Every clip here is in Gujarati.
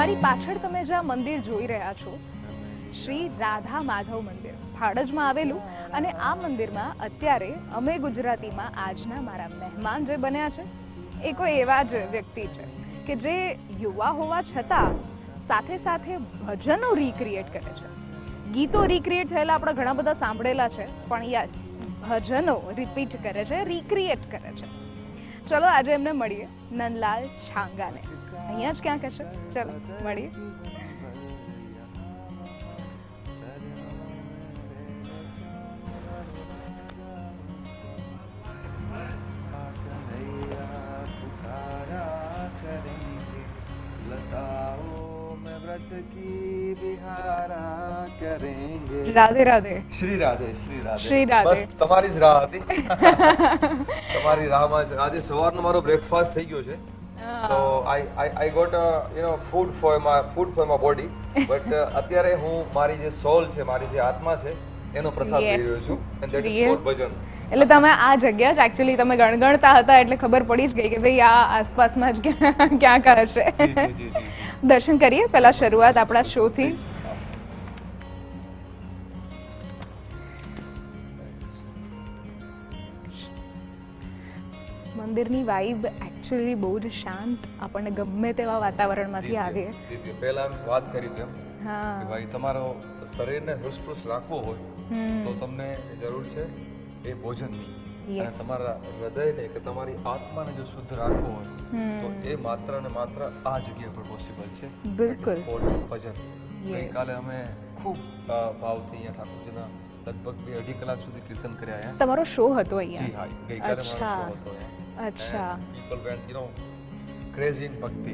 મારી પાછળ તમે જે આ મંદિર જોઈ રહ્યા છો, શ્રી રાધા માધવ મંદિર. ભાડજમાં આવેલું અને આ મંદિરમાં અત્યારે અમે ગુજરાતીમાં આજના મારા મહેમાન જે બન્યા છે, એ કોઈ એવા જ વ્યક્તિ છે કે જે યુવા હોવા છતાં સાથે સાથે ભજનો રીક્રિએટ કરે છે. ગીતો રીક્રિએટ થયેલા આપણે ઘણા બધા સાંભળેલા છે, પણ યસ ભજનો રિપીટ કરે છે રીક્રિએટ કરે છે. ચલો આજે એમને મળીએ નંદલાલ છાંગાને. અહીંયા જ ક્યાંક હશે ચલો મળીએ. રાધે રાધે. શ્રી રાધે શ્રી રાધે. શ્રી રાધે. બસ તમારી જ રાહ હતી. તમારી રાહમાં જ. આજે સવારનો મારો બ્રેકફાસ્ટ થઈ ગયો છે. So I I I got you know food for my food for my body but અત્યારે હું મારી જે સોલ છે મારી જે આત્મા છે એનો પ્રસાદ લઈ રહ્યો છું. And that is food bhajan. એટલે તમે આ જગ્યા જ એકચ્યુઅલી તમે ગણગણતા હતા એટલે ખબર પડી જ ગઈ કે ભાઈ આ આસપાસમાં જ ક્યાં ક્યાંક હશે. દર્શન કરીએ પહેલાં શરૂઆત આપણા શોથી મંદિરની વાઇબ એકચ્યુઅલી બહુ જ શાંત આપણને ગમે તેવા વાતાવરણમાંથી આવીએ. પહેલા વાત કરી તેમ હા. ભાઈ તમારો શરીરને હૃષ્ટપુષ્ટ રાખવો હોય તો તમને જરૂર છે એ ભોજનની. અને તમારા હૃદયને કે તમારી આત્માને જો શુદ્ધ રાખવો હોય તો એ માત્ર ને માત્ર આ જગ્યા પર પોસિબલ છે. બિલકુલ. ભજન. ગઈકાલે અમે ખૂબ ભાવથી અહીંયા ઠાકોરજીના લગભગ બે અઢી કલાક સુધી કીર્તન કર્યા અહીંયા. તમારો શો હતો જી હા. ગઈકાલે મારો શો હતો અહીંયા. અચ્છા. People went you know crazy in bhakti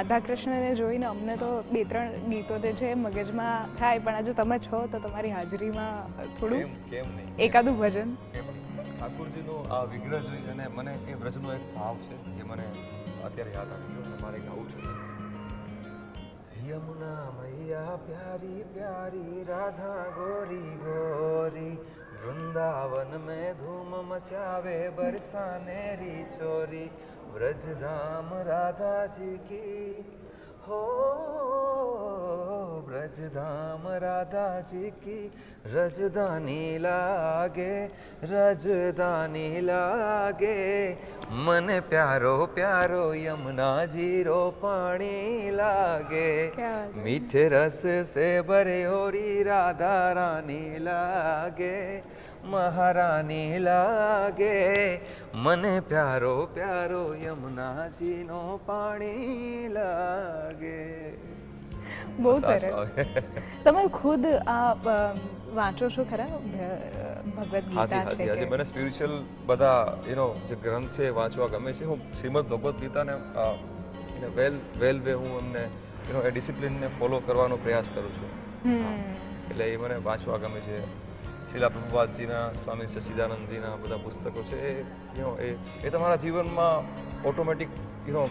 Radha કૃષ્ણને જોઈને અમને તો બે ત્રણ ગીતો જે છે મગજમાં થાય પણ આજે તમે છો તો તમારી હાજરીમાં થોડું એકાદું ભજન. ઠાકુરજીનો આ વિગ્રહ જોઈ અને મને એ વ્રજનો એક ભાવ છે જે મને અત્યારે યાદ આવી ગયો મારે ગાવું છે. યમુના મૈયા પ્યારી પ્યારી રાધા ગોરી ગોરી વૃંદાવન મેં ધૂમ મચાવે બરસાનેરી ચોરી બ્રજધામ રાધાજી કી હો બ્રજધામ રાધાજી કી રજધાની લાગે રજધાની લાગે. મને પ્યારો પ્યારો યમુના જીરો પાણી લાગે. મીઠ રસ સે ભરે હોરી રાધા રાની લાગે. મહારાની લાગે. મને પ્યારો પ્યારો યમુનાજીનો પાણી લાગે. બહુ સરસ. તમે ખુદ આ વાંચો છો ખરા? ભગવદ્ ગીતા છે હાજી. મને સ્પિરિચ્યુઅલ બધા યુ નો જે ગ્રંથ છે વાંચવા ગમે છે. હું શ્રીમદ ભગવદ્ ગીતાને ને વેલ વેલ વે હું એમને યુ નો એ ડિસિપ્લિનને ફોલો કરવાનો પ્રયાસ કરું છું. એટલે એ મને વાંચવા ગમે છે. શિલા પ્રભુપાદજીના સ્વામી સચ્ચિદાનંદજીના બધા પુસ્તકો છે એ યુનો એ એ તમારા જીવનમાં ઓટોમેટિક યુ નો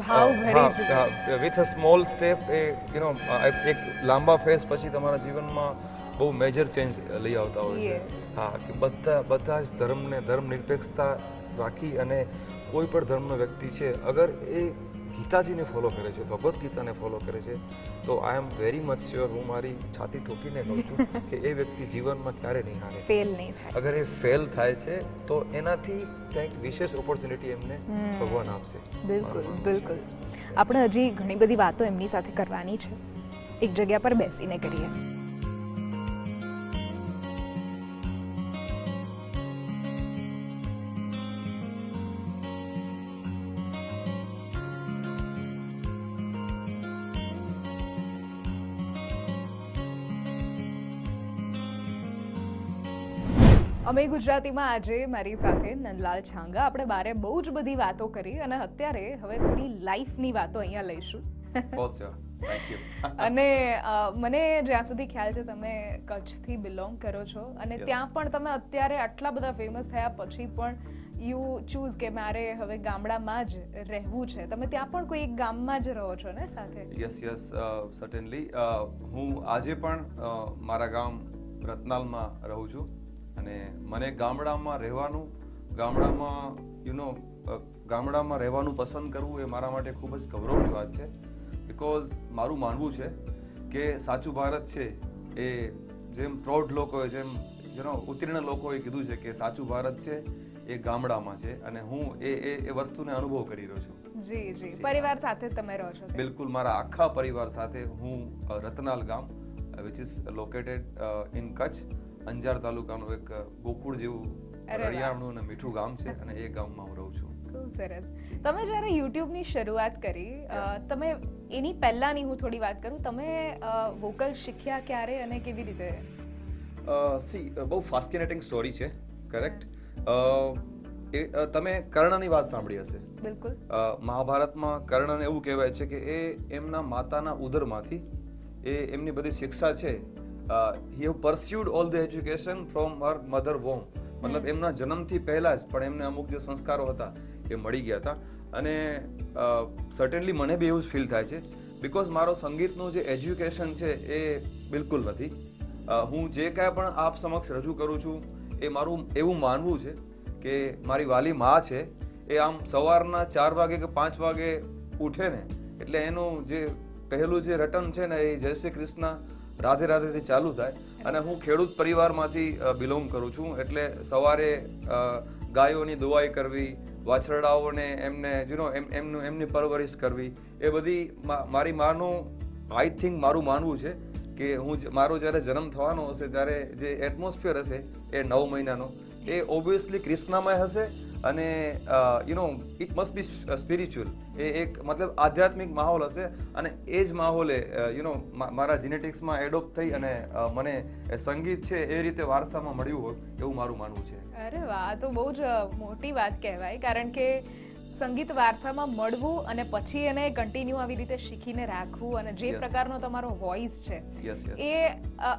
ભાવ ભરી with a small step uh you know એક લાંબા ફેઝ પછી તમારા જીવનમાં બહુ મેજર ચેન્જ લઈ આવતા હોય છે. હા કે બધા બધા જ ધર્મને ધર્મ નિરપેક્ષતા રાખી અને કોઈ પણ ધર્મનો વ્યક્તિ છે અગર એ ગીતાજીને ફોલો કરે છે ભગવદ્ ગીતાને ફોલો કરે છે તો I am very much sure હું મારી છાતી ઠોકીને કહું છું કે એ વ્યક્તિ જીવનમાં ક્યારે નહીં હારે. ફેલ નહીં થાય. અગર એ ફેલ થાય છે તો એનાથી કંઈક વિશેષ ઓપોર્ચ્યુનિટી એમને ભગવાન આપશે. બિલકુલ બિલકુલ. આપણે હજી ઘણી બધી વાતો એમની સાથે કરવાની છે. એક જગ્યા પર બેસીને કરીએ. અમે ગુજરાતીમાં આજે મારી સાથે નંદલાલ છાંગા. આપણે બારે બહુ જ બધી વાતો કરી અને અત્યારે હવે થોડી લાઈફની વાતો અહીંયા લઈશું. અને મને જ્યાં સુધી ખ્યાલ છે તમે કચ્છથી બિલોંગ કરો છો. અને ત્યાં પણ તમે અત્યારે આટલા બધા ફેમસ થયા પછી પણ યુ ચૂઝ કે મારે હવે ગામડામાં જ રહેવું છે. તમે ત્યાં પણ કોઈ એક ગામમાં જ રહો છો ને સાથે? યસ યસ સર્ટેનલી હું આજે પણ મારા ગામ રત્નાલમાં રહું છું. અને મને ગામડામાં રહેવાનું ગામડામાં યુ નો ગામડામાં રહેવાનું પસંદ કરવું એ મારા માટે ખૂબ જ ગૌરવની વાત છે. બિકોઝ મારું માનવું છે કે સાચું ભારત છે એ જેમ પ્રૌઢ લોકોએ જેમ જેનો ઉત્તીર્ણ લોકોએ કીધું છે કે સાચું ભારત છે એ ગામડામાં છે અને હું એ એ એ વસ્તુને અનુભવ કરી રહ્યો છું. જી જી. પરિવાર સાથે તમે રહો છો બિલકુલ મારા આખા પરિવાર સાથે હું રતનાલ ગામ which is located in Kutch. Anjar તાલુકાનું એક ગોકુળ જેવું. રળિયામણું અને મીઠું ગામ છે અને એ ગામમાં હું રહું છું. સરસ. તમે જ્યારે યુટ્યુબની શરૂઆત કરી તમે એની પહેલાંની હું થોડી વાત કરું તમે વોકલ શીખ્યા ક્યારે અને કેવી રીતે? સી બહુ ફાસ્કિનેટિંગ સ્ટોરી છે કરેક્ટ? એ તમે કર્ણની વાત સાંભળી હશે. બિલકુલ. મહાભારતમાં કર્ણને એવું કહેવાય છે કે એ એમના માતાના ઉદરમાંથી એ એમની બધી શિક્ષા છે he have pursued all the education from her mother womb મતલબ એમના જન્મથી પહેલાં જ પણ એમને અમુક જે સંસ્કારો હતા એ મળી ગયા હતા. અને સર્ટેનલી મને બી એવું જ ફીલ થાય છે બિકોઝ મારો સંગીતનું જે એજ્યુકેશન છે એ બિલકુલ નથી. હું જે કાંઈ પણ આપ સમક્ષ રજૂ કરું છું એ મારું એવું માનવું છે કે મારી વાલી મા છે એ આમ સવારના ચાર વાગે કે પાંચ વાગે ઉઠે ને એટલે એનું જે પહેલું જે રટન છે ને એ જય શ્રી કૃષ્ણ રાધે રાધેથી ચાલુ થાય અને હું ખેડૂત પરિવારમાંથી બિલોંગ કરું છું. એટલે સવારે ગાયોની દુવાઈ કરવી, વાછરડાઓને એમને યુ નો એમ, એમનું, એમની પરવરિશ કરવી, એ બધી મારી માનું આઈ થિંક મારું માનવું છે કે હું મારો જ્યારે જન્મ થવાનો હશે, ત્યારે જે એટમોસ્ફિયર હશે એ નવ મહિનાનો, એ ઓબ્વિયસલી ક્રિષ્નામય હશે અને you know it must be spiritual uh એક મતલબ આધ્યાત્મિક માહોલ હશે અને એ જ માહોલે યુ નો મારા જીનેટિક્સમાં એડોપ્ટ થઈ અને મને સંગીત છે એ રીતે વારસામાં મળ્યું હોય એવું મારું માનવું છે. અરે વાહ તો બહુ જ મોટી વાત કહેવાય. કારણ કે સંગીત વારસામાં મળવું અને પછી એને કન્ટિન્યુ આવી રીતે શીખીને રાખવું અને જે પ્રકારનો તમારો વોઇસ છે એ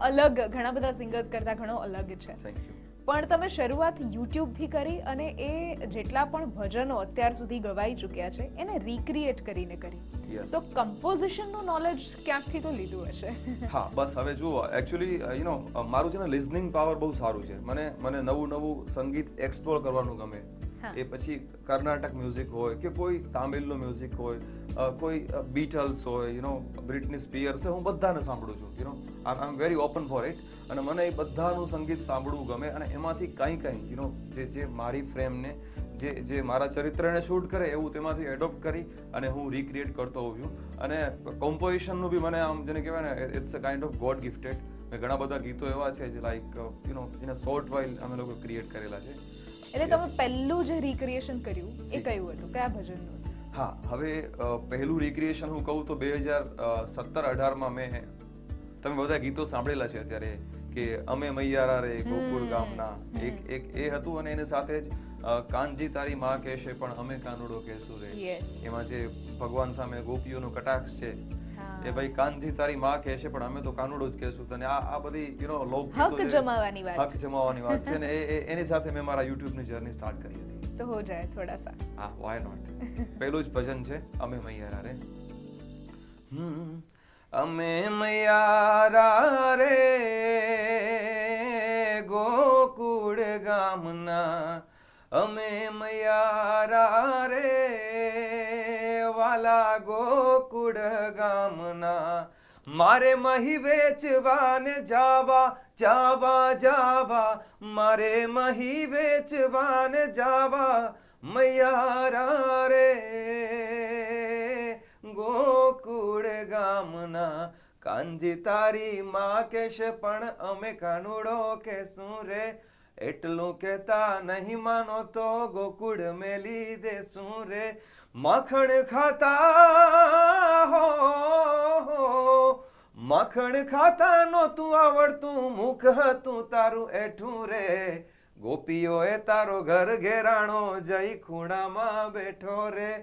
અલગ ઘણા બધા સિંગર્સ કરતાં ઘણો અલગ છે. થેન્ક યુ પણ તમે શરૂઆત યુટ્યુબથી કરી અને એ જેટલા પણ ભજનો અત્યાર સુધી ગવાઈ ચૂક્યા છે એને રિક્રિએટ કરીને કરી. તો કમ્પોઝિશનનું નોલેજ ક્યાંકથી તો લીધું હશે? હા બસ હવે જુઓ એકચ્યુઅલી યુ નો મારું છે ને લિઝનિંગ પાવર બહુ સારું છે. મને મને નવું નવું સંગીત એક્સપ્લોર કરવાનું ગમે. એ પછી કર્ણાટક મ્યુઝિક હોય કે કોઈ તામિલનું મ્યુઝિક હોય કોઈ બીટલ્સ હોય યુ નો બ્રિટની સ્પિયર્સ હું બધાને સાંભળું છું you know I am very open for it અને મને એ બધાનું સંગીત સાંભળવું ગમે અને એમાંથી કંઈ કંઈ યુ નો જે જે મારી ફ્રેમને જે જે મારા ચરિત્રને શૂટ કરે એવું તેમાંથી એડોપ્ટ કરી અને હું રિક્રિએટ કરતો હોઉં છું. અને કોમ્પોઝિશનનું બી મને આમ જેને કહેવાય ને it's a kind of god gifted મેં ઘણા બધા ગીતો એવા છે જે like you know in a short while અમે લોકો ક્રિએટ કરેલા છે. એટલે તમે પહેલું જે રિક્રિએશન કર્યું એ. કયું હતું? કયા ભજનનું હા હવે પહેલું રિક્રિએશન હું કહું તો બે હજાર સત્તર અઢારમાં મેં તમે બધા ગીતો સાંભળેલા છે અત્યારે કે અમે મૈયારા રે ગોકુળ ગામના. એક એક એ હતું અને એની સાથે જ કાનજી તારી માં કહેશે પણ અમે કાનુડો કહેશું રે. એમાં જે ભગવાન સામે ગોપીઓનો કટાક્ષ છે એ ભાઈ કાનજી તારી માં કહેશે પણ અમે તો કાનુડો જ કહેશું તને. આ આ બધી યુ નો લોક હક જમાવાની વાત. હક જમાવાની વાત છે ને એ એની સાથે મેં મારા યુટ્યુબની જર્ની સ્ટાર્ટ કરી હતી. તો હો જાય થોડા સા. હા વાય નોટ પહેલું જ ભજન છે અમે મૈયારા રે. હમ, અમે મયારા રે ગોકુળ ગામના. અમે મયારા રે વાલા ગોકુળ ગામના. મારે મહી વેચવાને જાવા જાવા જાવા. મારે મહી વેચવાને જાવા. મયારા રે ગોકુળ ગામના કાંજી તારી માં કેશે પણ અમે કાનુડો કહેશું રે. એટલું કહેતા નહીં માનો તો ગોકુળ મેલી દેશું રે. મખણ ખાતા હો. મખણ ખાતા નહોતું આવડતું, મુખ હતું તારું એઠું રે. ગોપીઓએ તારો ઘર ઘેરાણો જઈ ખૂણામાં બેઠો રે.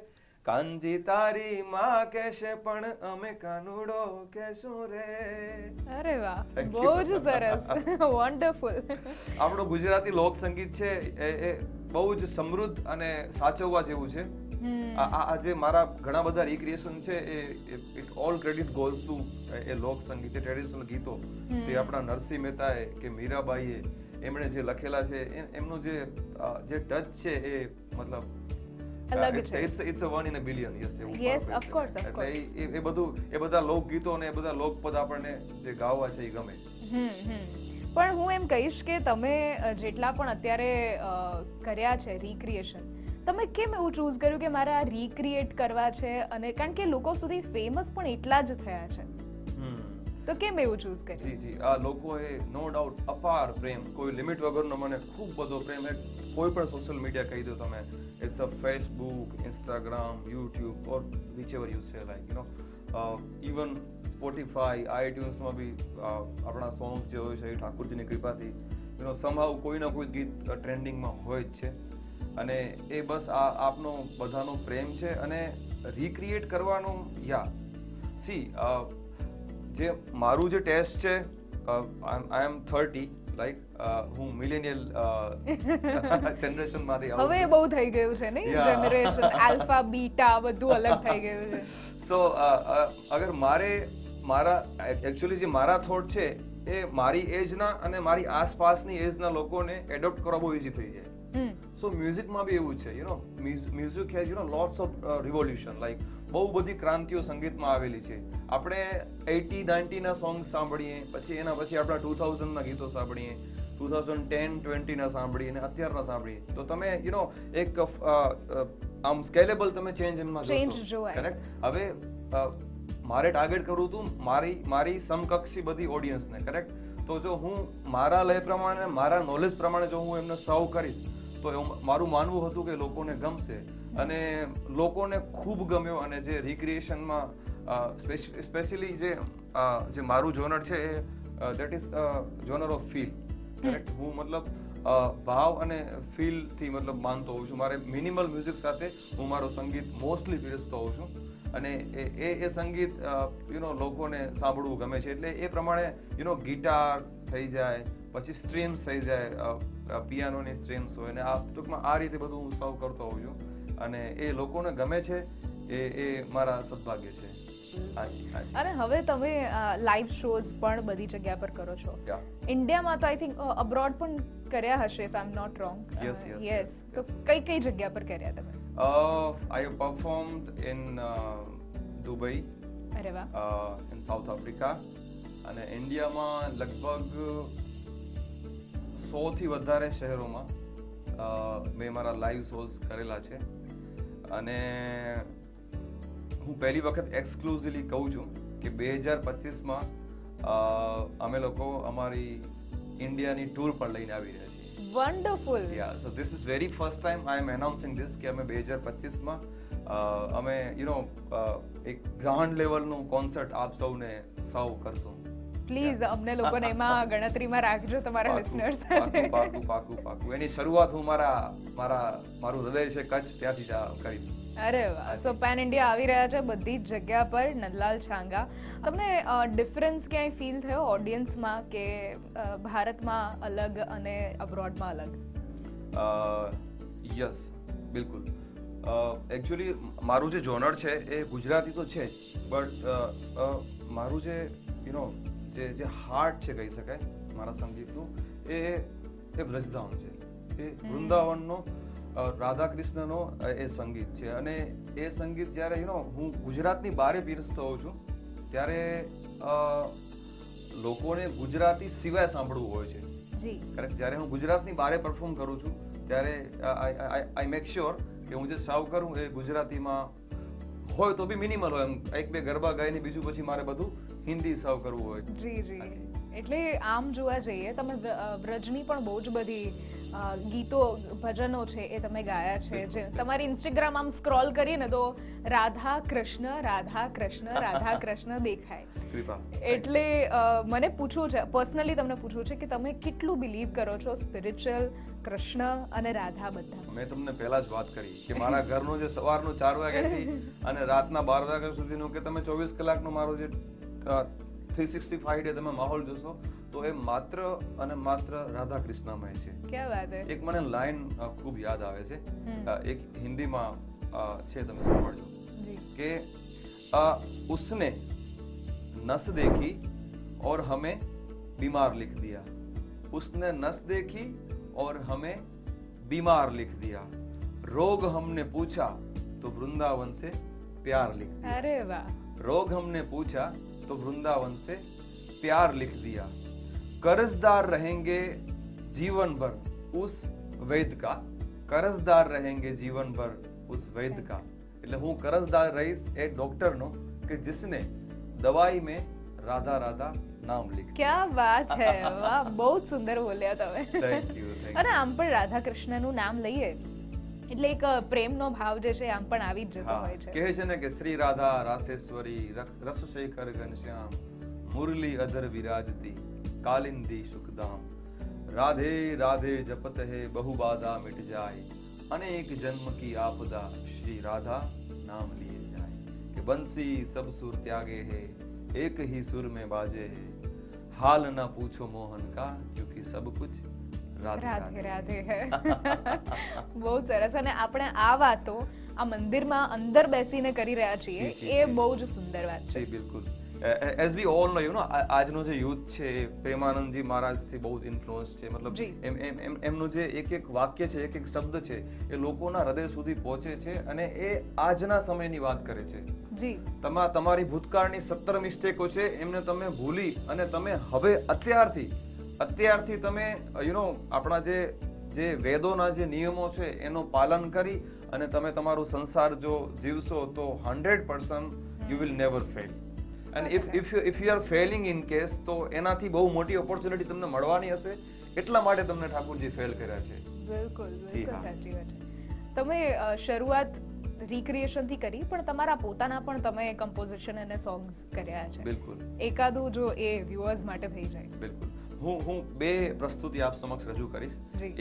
કાંજી તારી માં કહેશે પણ અમે કાનુડો કહેશું રે. અરે વાહ બહુ જ સરસ. વન્ડરફુલ આપણો ગુજરાતી લોક સંગીત છે એ એ બહુ જ સમૃદ્ધ અને સાચવવા જેવું છે. આ જે મારા ઘણા બધા રિક્રિએશન છે એ it all credit goes to એ લોક સંગીત ટ્રેડિશનલ ગીતો. જે આપણા નરસિંહ મહેતાએ કે મીરાબાઈએ એમણે જે લખેલા છે એમનું જે જે ટચ છે એ મતલબ અલગ છે. It's it's a one in a billion yes. એ- બધું એ બધા લોકગીતો અને એ બધા લોકપદ આપણને જે ગાવા છે એ ગમે. પણ હું એમ કહીશ કે તમે જેટલા પણ અત્યારે કર્યા છે રિક્રિએશન તમે કેમ એવું ચૂઝ કર્યું કે મારે આ રિક્રિએટ કરવા છે અને કારણ કે લોકો સુધી ફેમસ પણ એટલા જ થયા છે? તો કેમ એવું ચૂઝ કર્યું? જી જી. આ લોકોએ નો ડાઉટ અપાર પ્રેમ. કોઈ લિમિટ વગરનો મને ખૂબ બધો પ્રેમ કોઈ પણ સોશિયલ મીડિયા કહી દો તમે it's a Facebook Instagram YouTube or which ever you say like you know even Spotify આઈટ્યુન્સમાં બી આપણા સોંગ જે હોય છે એ ઠાકુરજીની કૃપાથી યુ નો સમહાવ કોઈ ના કોઈ ગીત ટ્રેન્ડિંગમાં હોય જ છે. અને એ બસ આ આપનો બધાનો પ્રેમ છે અને રિક્રિએટ કરવાનું યા સી જે મારું જે ટેસ્ટ છે આઈ એમ થર્ટી લાઈક હું મિલેનિયલ જનરેશનમાંથી હવે બહુ થઈ ગયું છે નહીં? જનરેશન આલ્ફા બીટા બધું અલગ થઈ ગયું છે. સો અગર મારે મારા એકચ્યુઅલી જે મારા થોટ છે એ મારી એજના અને મારી આસપાસની એજના લોકોને એડોપ્ટ કરવા બહુ ઇઝી થઈ જાય. સો મ્યુઝિકમાં બી એવું છે you know music has you know lots of revolution like બહુ બધી ક્રાંતિઓ સંગીતમાં આવેલી છે. આપણે એટી નાઇન્ટીના સોંગ સાંભળીએ પછી એના પછી આપણા ટુ થાઉઝન્ડના ગીતો સાંભળીએ ટુ થાઉઝન્ડ ટેન ટ્વેન્ટીના સાંભળીએ અને અત્યારના સાંભળીએ. તો તમે યુ નો એક આમ સ્કેલેબલ તમે ચેન્જ એમાં જોશો. કરેક્ટ હવે મારે ટાર્ગેટ કરવું હતું મારી મારી સમકક્ષી બધી ઓડિયન્સને કરેક્ટ તો જો હું મારા લય પ્રમાણે મારા નોલેજ પ્રમાણે જો હું એમને સર્વ કરીશ તો મારું માનવું હતું કે લોકોને ગમશે. અને લોકોને ખૂબ ગમ્યો અને જે રિક્રિએશનમાં સ્પેશિયલી જે જે મારું જોનર છે એ that is genre of feel correct હું મતલબ ભાવ અને ફીલથી મતલબ માનતો હોઉં છું. મારે મિનિમલ મ્યુઝિક સાથે હું મારું સંગીત મોસ્ટલી પીરસતો હોઉં છું. અને એ એ એ સંગીત યુ નો લોકોને સાંભળવું ગમે છે. એટલે એ પ્રમાણે યુ નો ગિટાર થઈ જાય પછી સ્ટ્રીમ્સ થઈ જાય પિયાનોની સ્ટ્રીમ્સ હોય અને આ ટૂંકમાં આ રીતે બધું હું સર્વ કરતો હોઉં છું. અને એ લોકોને ગમે છે એ એ મારા સદભાગ્ય છે. અને હવે તમે લાઈવ શોઝ પણ બધી જગ્યા પર કરો છો. ઇન્ડિયામાં તો આઈ થિંક અબ્રોડ પણ કર્યા હશે if I am not wrong yes yes, yes તો કઈ કઈ જગ્યા પર કર્યા તમે? આઈ have ઇન દુબઈ અરે વાહ. ઇન સાઉથ આફ્રિકા અને ઇન્ડિયામાં લગભગ સોથી વધારે શહેરોમાં મેં મારા લાઈવ શોઝ કરેલા છે. અને હું પહેલી વખત એક્સક્લુઝિવલી કહું છું કે બે હજાર પચીસમાં અમે લોકો અમારી ઇન્ડિયાની ટૂર પણ લઈને આવી રહ્યા છીએ. Wonderful ya so this is very first time I am announcing this કે અમે બે હજાર પચીસમાં અમે યુ નો એક ગ્રાન્ડ લેવલનું કોન્સર્ટ આપ સૌને સૌ કરશું. પ્લીઝ અમને લોકોને એમાં ગણતરીમાં રાખજો તમારા લિસનર્સ સાથે. પાકું પાકું પાકું એની શરૂઆત હું મારા મારા મારું હૃદય છે કચ્છ ત્યાંથી જ કરીશ. અરે વાહ. સો પેન ઇન્ડિયા આવી રહ્યા છે બધી જ જગ્યા પર નંદલાલ છાંગા. તમને ડિફરન્સ ક્યાંય ફીલ થયો ઓડિયન્સમાં કે ભારતમાં અલગ અને અબ્રોડમાં અલગ? યસ બિલકુલ. એકચ્યુઅલી મારું જે જોનર છે એ ગુજરાતી તો છે જ બટ મારું જે યુ નો જે જે હાર્ટ છે કહી શકાય મારા સંગીતનું એ એ બ્રજધામ છે. એ વૃંદાવનનો રાધા કૃષ્ણનો એ સંગીત છે. અને એ સંગીત જ્યારે યુ નો હું ગુજરાતની બારે પીરસતો હોઉં છું ત્યારે લોકોને ગુજરાતી સિવાય સાંભળવું હોય છે. જી. કે જ્યારે હું ગુજરાતની બારે પરફોર્મ કરું છું ત્યારે આઈ મેક શ્યોર કે હું જે સાવ કરું એ ગુજરાતીમાં હોય તો બી મિનિમલ હોય. એમ એક બે ગરબા ગાઈને બીજું પછી મારે બધું હિન્દી સર્વ કરવું હોય. જી જી. એટલે આમ જોવા જઈએ તમે વ્રજની પણ બહુ જ બધી ગીતો ભજનો છે એ તમે ગાયા છે. જે તમારી ઇન્સ્ટાગ્રામ આમ સ્ક્રોલ કરીએ ને તો રાધા કૃષ્ણ રાધા કૃષ્ણ રાધા કૃષ્ણ દેખાય. કૃપા. એટલે મને પૂછવું છે પર્સનલી તમને પૂછવું છે કે તમે કેટલું બિલીવ કરો છો સ્પિરિચ્યુઅલ કૃષ્ણ અને રાધા બધા? મેં તમને પહેલા જ વાત કરી કે મારા ઘરનું જે સવારનું ચાર વાગ્યાથી અને રાતના બાર વાગ્યા સુધીનું કે તમે ચોવીસ કલાકનો મારો જે થ્રી સિક્સટી ફાઈવ ડે તમે માહોલ જોશો તો એ માત્ર અને માત્ર રાધા કૃષ્ણમય છે એક મને લાઈન ખૂબ યાદ આવે છે. એક હિન્દીમાં છે તમે સાંભળજો. કે ઉસને નસ દેખી ઓર હમે બીમાર લિખ દિયા. ઉસને નસ દેખી ઓર હમે બીમાર લિખ દિયા. રોગ હમને પૂછા તો વૃંદાવન સે પ્યાર લિખ અરે વાહ. રોગ હમને પૂછા तो वृंदावन से प्यार लिख दिया कर्जदार रहेंगे जीवन भर उस वैद का कर्जदार रहेंगे जीवन भर उस वैद का એટલે હું કરજદાર રહીશ એ ડોક્ટરનો કે जिसने દવાઈ में રાધા રાધા નામ લીખ ક્યાં વાત હે વાહ બહુ જ સુંદર બોલ્યા તમે થેન્ક યુ થેન્ક અને આમ પણ રાધા કૃષ્ણનું નામ લઈએ એટલે એક પ્રેમનો ભાવ જે છે આમ પણ આવી જ જતો હોય છે. કહે છે ને કે શ્રી રાધા રાસેશ્વરી રસશેખર ઘનશ્યામ મુરલી અધર વિરાજતી કાલિંદી સુખદામ રાધે રાધે જપત હે બહુ બાધા મિટ જાય અનેક જન્મ કી આપદા શ્રી રાધા નામ લીએ જાય. કે બંસી સબ સુર ત્યાગે હે એક હી સુર में બાજે હે હાલ ના પૂછો મોહન કા क्योंकि सब कुछ રાધે રાધે બહુ સરસ. અને આપણે આ વાતો આ મંદિરમાં અંદર બેસીને કરી રહ્યા છીએ જી, જી, એ બહુ જ સુંદર વાત છે. બિલકુલ. As we all know you know આજનો જે યુથ છે પ્રેમાનંદજી મહારાજથી બહુ ઇન્ફ્લુઅન્સ છે. મતલબ એમ એમ એમ એમનું જે એક એક વાક્ય છે એક એક શબ્દ છે એ લોકોના હૃદય સુધી પહોંચે છે અને એ આજના સમયની વાત કરે છે. જી. તમા તમારી ભૂતકાળની સત્તર મિસ્ટેકો છે એમને તમે ભૂલી અને તમે હવે અત્યારથી અત્યારથી તમે યુ નો આપણા જે જે વેદોના જે નિયમો છે એનું પાલન કરી અને તમે તમારું સંસાર જો જીવશો તો hundred percent you will never fail અને if if you if you are failing in case તો એનાથી બહુ મોટી ઓપોર્ચ્યુનિટી તમને મળવાની હશે. એટલા માટે તમને ઠાકોરજી ફેલ કર્યા છે. બિલકુલ બિલકુલ સાચી વાત તમે શરૂઆત recreation થી કરી પણ તમારા પોતાના પણ તમે કમ્પોઝિશન અને સોંગ્સ કર્યા છે. બિલકુલ. એકાદું જો એ વ્યુઅર્સ માટે થઈ જાય. બિલકુલ. હું હું બે પ્રસ્તુતિ આપ સમક્ષ રજૂ કરીશ.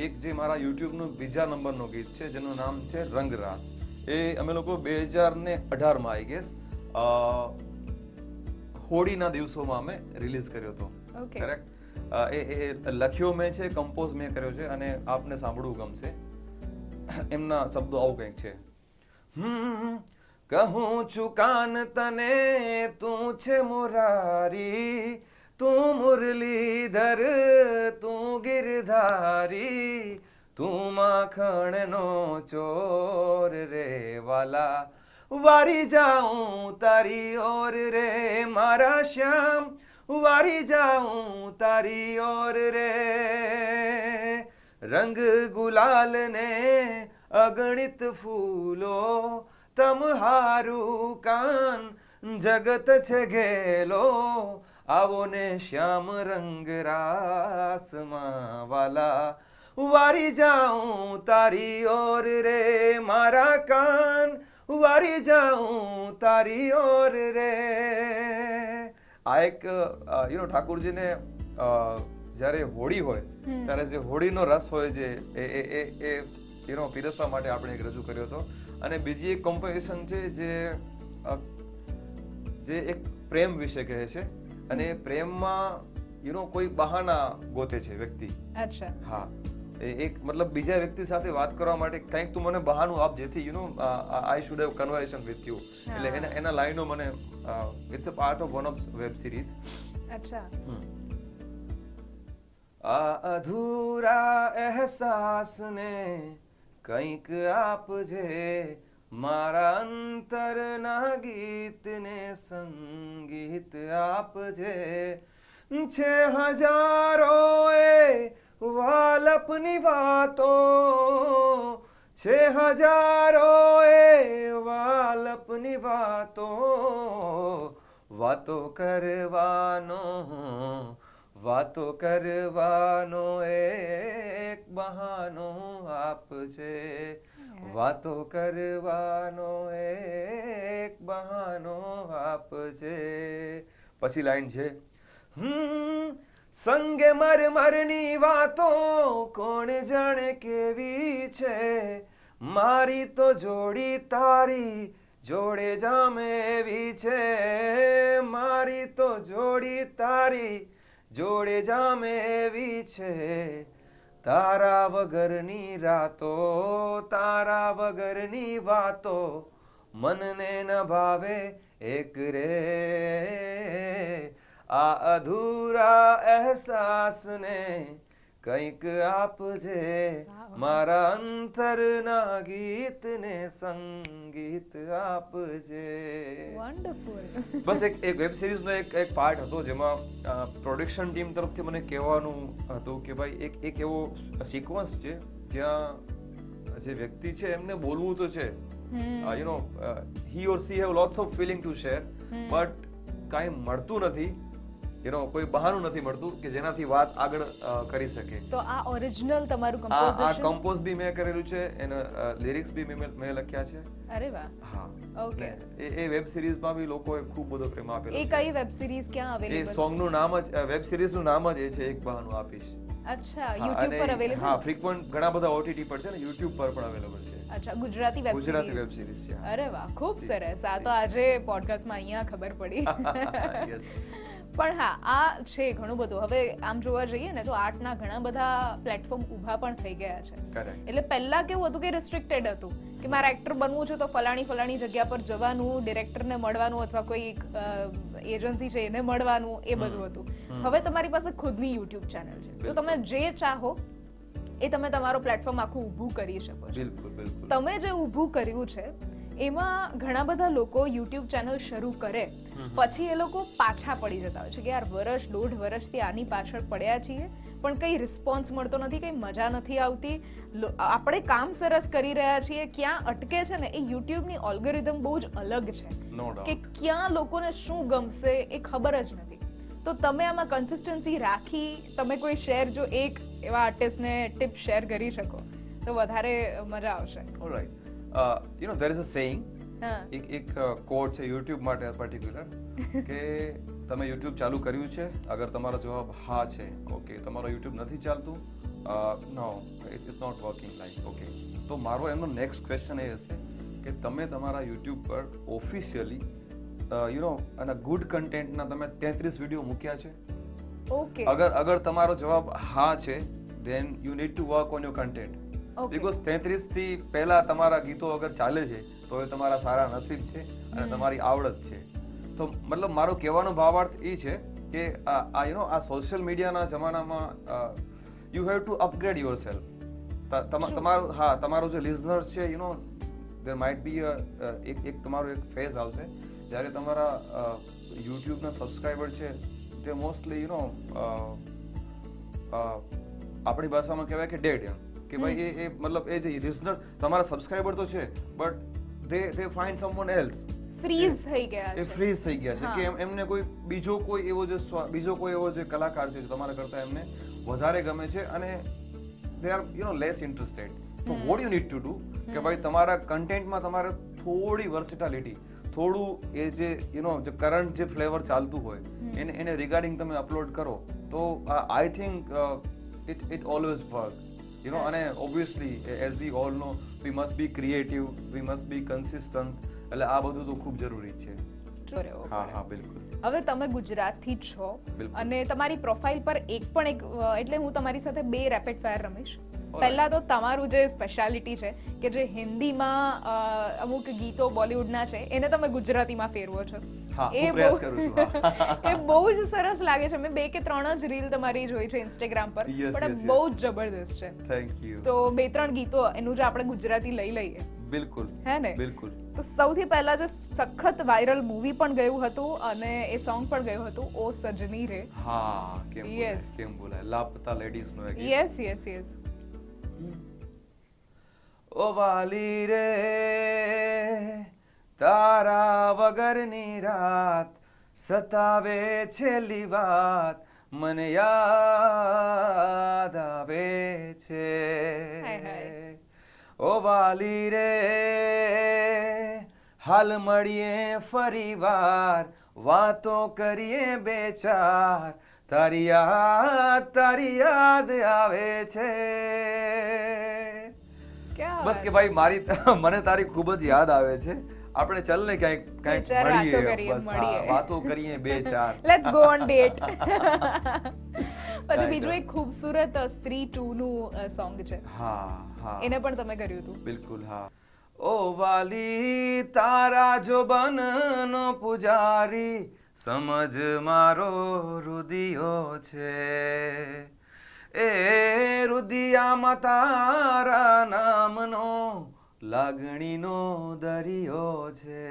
એક જે મારા યુટ્યુબનું બીજા નંબરનું ગીત છે જેનું નામ છે રંગરાસ. એ અમે લોકો બે હજાર ને અઢારમાં આઈ ગેસ હોળીના દિવસોમાં અમે રિલીઝ કર્યો હતો. કરેક્ટ એ એ લખ્યો મેં છે કમ્પોઝ મેં કર્યો છે અને આપને સાંભળવું ગમશે. એમના શબ્દો આવું કંઈક છે. કહું છું કાન તને તું છે મુરારી. તું મુરલીધર તું ગિરધારી તું માખણનો ચોર રે વાલા વારી જાઉં તારી ઓર રે મારા શ્યામ વારી જાઉં તારી ઓર રે રંગ ગુલાલ ને અગણિત ફૂલો તમ હારું કાન જગત છે ગેલો આવો ને શ્યામ રંગ રાસમાં વાલા વારી જાઉં તારી ઓર રે મારા કાન. વારી જાઉં તારી ઓર રે. આ એક યુ નો ઠાકુરજીને જ્યારે હોળી હોય ત્યારે જે હોળીનો રસ હોય છે એ એ એ એ યુ પીરસવા માટે આપણે એક રજૂ કર્યો હતો. અને બીજી એક કોમ્પોઝિશન છે જે જે એક પ્રેમ વિશે કહે છે. અને પ્રેમમાં યુ નો કોઈ બહાના ગોતે છે વ્યક્તિ. અચ્છા. હા. એક મતલબ બીજા વ્યક્તિ સાથે વાત કરવા માટે કંઈક તું મને બહાનું આપ જેથી you know I should have conversation with you એટલે એના એના લાઈનો મને it's a part of one of web series અચ્છા. આ અધૂરા અહેસાસને કંઈક આપજે મારા અંતરના ગીતને સંગીત આપજે છે હજારો એ વાલપની વાતો છે હજારો એ વાલપની વાતો વાતો કરવાનો વાતો કરવાનો એક બહાનો આપજે વાતો કરવાનો એક બહાનો આપજે પછી લાઈન છે. સંગે માર મારની વાતો કોણ જાણે કેવી છે? મારી તો જોડી તારી જોડે જામે એવી છે. મારી તો જોડી તારી જોડે જામે એવી છે. તારા વગરની રાતો, તારા વગરની વાતો, મનને ન ભાવે એક રે. આ અધૂરા અહેસાસને કંઈક આપજે. મારા અંતરના ગીતને સંગીત આપજે. વન્ડરફુલ બસ એક એક વેબ સિરીઝનો એક એક પાર્ટ હતો જેમાં પ્રોડક્શન ટીમ તરફથી મને કહેવાનું હતું કે ભાઈ એક એક એવો સિક્વન્સ છે જ્યાં જે વ્યક્તિ છે એમને બોલવું તો છે. You know he or she have lots of feeling to share but કાંઈ મળતું નથી. યુ નો કોઈ બહાનું નથી મળતું કે જેનાથી વાત આગળ કરી શકે. તો આ ઓરિજિનલ તમારું કમ્પોઝિશન આ કમ્પોઝ બી મેં કરેલું છે એના લિરિક્સ બી મેં મેં લખ્યા છે. અરે વાહ. હા. ઓકે. ને એ એ વેબ સિરીઝમાં બી લોકોએ ખૂબ બધો પ્રેમ આપેલો એ કઈ વેબ સિરીઝ ક્યાં એ સોંગ સોંગનું નામ જ વેબ સિરીઝનું નામ જ એ છે એક બહાનું આપીશ. અચ્છા YouTube પર અવેલેબલ હા ફ્રીક્વન્ટ ઘણા બધા ઓટીટી પર છે ને યુટ્યુબ પર પણ અવેલેબલ છે. અચ્છા Gujarati web Gujarati web series છે અરે વાહ ખૂબ સરસ. આ તો આજે પોડકાસ્ટમાં અહીંયા ખબર પડી. Yes. પણ હા આ છે ઘણું બધું. હવે આમ જોવા જઈએ ને તો આર્ટના ઘણા બધા પ્લેટફોર્મ ઊભા પણ થઈ ગયા છે. એટલે પહેલા કેવું હતું કે રિસ્ટ્રિક્ટેડ હતું કે મારે એક્ટર બનવું છે તો ફલાણી ફલાણી જગ્યા પર જવાનું ડિરેક્ટરને મળવાનું અથવા કોઈ એજન્સી છે એને મળવાનું એ બધું હતું. હવે તમારી પાસે ખુદની યુટ્યુબ ચેનલ છે. તો તમે જે ચાહો એ તમે તમારો પ્લેટફોર્મ આખું ઊભું કરી શકો છો. બિલકુલ બિલકુલ. તમે જે ઊભું કર્યું છે એમાં ઘણા બધા લોકો યુટ્યુબ ચેનલ શરૂ કરે પછી એ લોકો પાછા પડી જતા હોય છે કે યાર વર્ષ દોઢ વર્ષથી આની પાછળ પડ્યા છીએ પણ કંઈ રિસ્પોન્સ મળતો નથી કંઈ મજા નથી આવતી. આપણે કામ સરસ કરી રહ્યા છીએ ક્યાં અટકે છે ને એ યુટ્યુબની ઓલ્ગોરિધમ બહુ જ અલગ છે. કે ક્યાં લોકોને શું ગમશે એ ખબર જ નથી. તો તમે આમાં કન્સિસ્ટન્સી રાખી તમે કોઈ શેર જો એક એવા આર્ટિસ્ટને ટિપ શેર કરી શકો તો વધારે મજા આવશે. Alright you know there is a saying એક એક કોડ છે યુટ્યુબ માટે પર્ટિક્યુલર કે તમે યુટ્યુબ ચાલુ કર્યું છે અગર તમારો જવાબ હા છે ઓકે તમારો યુટ્યુબ નથી ચાલતું no it's not working like okay તો મારો એમનો નેક્સ્ટ ક્વેશ્ચન એ હશે કે તમે તમારા યુટ્યુબ પર ઓફિશિયલી યુ નો અને ગુડ કન્ટેન્ટના તમે તેત્રીસ વીડિયો મૂક્યા છે. ઓકે અગર અગર તમારો જવાબ હા છે then you need to work on your content. Because તેત્રીસથી પહેલા તમારા ગીતો અગર ચાલે છે તો એ તમારા સારા નસીબ છે અને તમારી આવડત છે. તો મતલબ મારો કહેવાનો ભાવાર્થ એ છે કે આ યુ નો આ સોશિયલ મીડિયાના જમાનામાં you have to upgrade yourself તમારું હા તમારો જે લિઝનર છે you know there might be એક એક તમારો એક ફેઝ આવશે. જ્યારે તમારા યુટ્યુબના સબસ્ક્રાઈબર છે તે મોસ્ટલી યુ નો આપણી ભાષામાં કહેવાય કે ડેડ એમ. કે ભાઈ એ એ મતલબ એ જે લિસનર તમારા સબસ્ક્રાઇબર તો છે but they they find someone else freeze થઈ ગયા એ ફ્રીઝ થઈ ગયા છે. કે એમને કોઈ બીજો કોઈ એવો જે બીજો કોઈ એવો જે કલાકાર છે તમારા કરતા એમને વધારે ગમે છે અને they are you no less interested તો what you need to do કે ભાઈ તમારા કન્ટેન્ટમાં તમારે થોડી વર્સિટાલિટી થોડું એ જે યુ નો જે કરંટ જે ફ્લેવર ચાલતું હોય એને એને રિગાર્ડિંગ તમે અપલોડ કરો તો I think it it always work you know અને obviously as we all know we must be creative we must be consistence એટલે આ બધું તો ખૂબ જરૂરી છે. હા હા બિલકુલ હવે તમે ગુજરાતથી જ છો અને તમારી પ્રોફાઇલ પર એક પણ એક એટલે હું તમારી સાથે બે રેપિડ ફાયર રમીશ. પહેલા તો તમારું જે સ્પેશિયાલિટી છે કે જે હિન્દીમાં અમુક ગીતો બોલિવૂડના છે એને તમે ગુજરાતીમાં ફેરવો છો. એ. એ બહુ જ સરસ લાગે છે. મેં બે કે ત્રણ જ રીલ તમારી જોઈ છે ઇન્સ્ટાગ્રામ પર પણ બહુ જ જબરદસ્ત છે. થેન્ક યુ તો બે ત્રણ ગીતો એનું જે આપણે ગુજરાતી લઈ લઈએ. બિલકુલ. હે ને? બિલકુલ. તો સૌથી પહેલા જે સખત વાયરલ મૂવી પણ ગયું હતું અને એ સોંગ પણ ગયું હતું ઓ સજની રે. હા કેમ Yes. કેમ બોલાય લાપતા લેડીઝ નો યસ યસ યસ ઓ વાલી રે તારા વગરની રાત સતાવે છેલ્લી વાત મને યાદ આવે છે. ઓ વાલી રે હાલ મળીએ ફરી વાર વાતો કરીએ બે ચાર તારી યાદ તારી યાદ આવે છે બસ કે ભાઈ મારી મને તારી ખૂબ જ યાદ આવે છે. આપણે ચાલ ને ક્યાંક ક્યાંક મળીએ. બસ વાતો કરીએ બે ચાર. લેટ્સ ગો ઓન ડેટ પછી બીજું એક ખૂબસૂરત સ્ત્રી ટુ નું સોંગ છે. હા હા. એને પણ તમે કર્યું હતું. બિલકુલ હા. ઓ વાલી તારા જો બનનો પૂજારી સમજ મારો રુદિયો છે. એ રુદિયામાં તારા નામનો લાગણીનો દરિયો છે.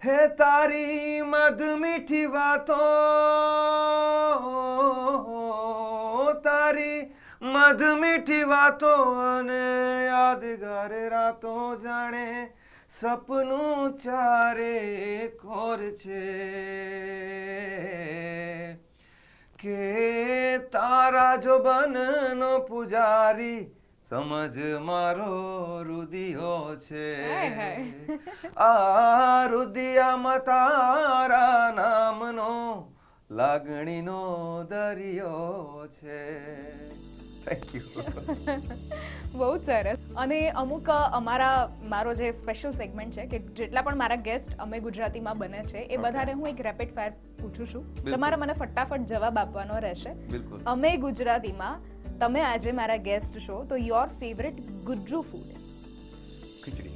હે તારી મધ મીઠી વાતો તારી મધ મીઠી વાતો અને યાદગાર રાતો જાણે સપનું ચારે કોર છે કે તારા જો બનનો પૂજારી સમજ મારો રુદિયો છે. આ રુદિયામાં તારા નામનો લાગણીનો દરિયો છે થેન્ક યુ બહુ સરસ. અને અમુક અમારા મારો જે સ્પેશિયલ સેગમેન્ટ છે કે જેટલા પણ મારા ગેસ્ટ અમે ગુજરાતીમાં બને છે એ. બધાને હું એક રેપિડ ફાયર પૂછું છું. તમારે મને ફટાફટ જવાબ આપવાનો રહેશે. અમે ગુજરાતીમાં તમે આજે મારા ગેસ્ટ છો તો your favourite Gujju food khichdi.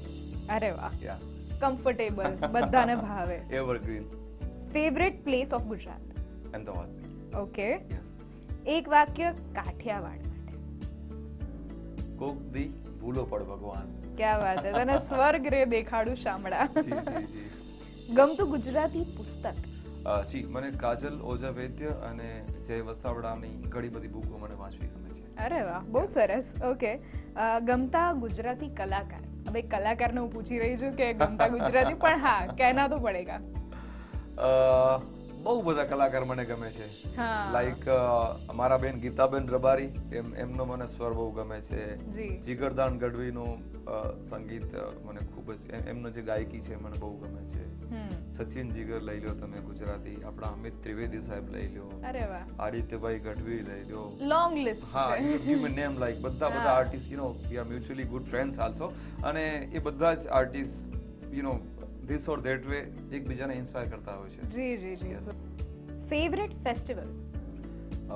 અરે વાહ. કમ્ફર્ટેબલ બધાને ભાવે. Evergreen favourite place of Gujarat. Ahmedabad. Okay એક વાક્ય કાઠિયાવાડ. કોક દી ભૂલો પડ ભગવાન. ક્યાં વાત છે તને સ્વર્ગ રે દેખાડું શામળા. ગમતું ગુજરાતી પુસ્તક. જી મને કાજલ ઓજા વૈદ્ય અને જય વસાવડાની ઘણી બધી બુકો મને વાંચવી ગમે છે. અરે વાહ બહુ સરસ. ઓકે. ગમતા ગુજરાતી કલાકાર. હવે કલાકારને હું પૂછી રહી છું કે ગમતા ગુજરાતી? પણ હા કહેના તો પડેગા બહુ બધા કલાકાર મને ગમે છે. લાઈક મારા બેન ગીતાબેન રબારી એમ એમનો મને સ્વર બહુ ગમે છે. જીગરદાન ગઢવીનું સંગીત મને ખૂબ જ એમનો જે ગાયકી છે મને બહુ ગમે છે. સચિન જીગર લઈ લો તમે ગુજરાતી આપણા અમિત ત્રિવેદી સાહેબ લઈ લો આદિત્યભાઈ ગઢવી લઈ લો લોંગ લિસ્ટ હા છે નેમ લાઈક બધા બધા artist you know we are mutually good friends also અને એ બધા જ artist you know this or that way એકબીજાને ઇન્સ્પાયર કરતા હોય છે. જી જી જી. Favourite festival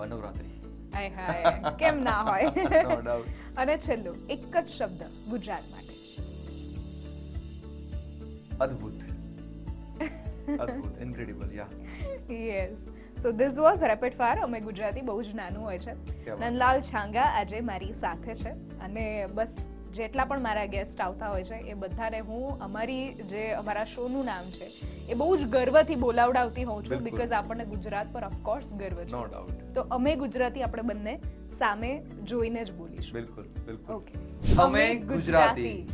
Navratri. આય હાય. કેમ ના હોય? નો ડાઉટ અને છેલ્લું એક જ શબ્દ ગુજરાત માટે. અદ્ભુત. અદ્ભુત. Incredible yeah yes so this was rapid fire અમે ગુજરાતી બહુ જ નાનું હોય છે. નંદલાલ છાંગા આજે મારી સાથે છે. અને બસ જેટલા પણ મારા ગેસ્ટ આવતા હોય છે એ બધાને હું અમારી જે અમારા શોનું નામ છે એ બહુ જ ગર્વથી બોલાવડાવતી હોઉં છું બિકોઝ આપણને ગુજરાત પર ઓફકોર્સ ગર્વ છે. તો અમે ગુજરાતી આપણે બંને સામે જોઈને જ બોલીશું. બિલકુલ બિલકુલ. ઓકે અમે ગુજરાતી.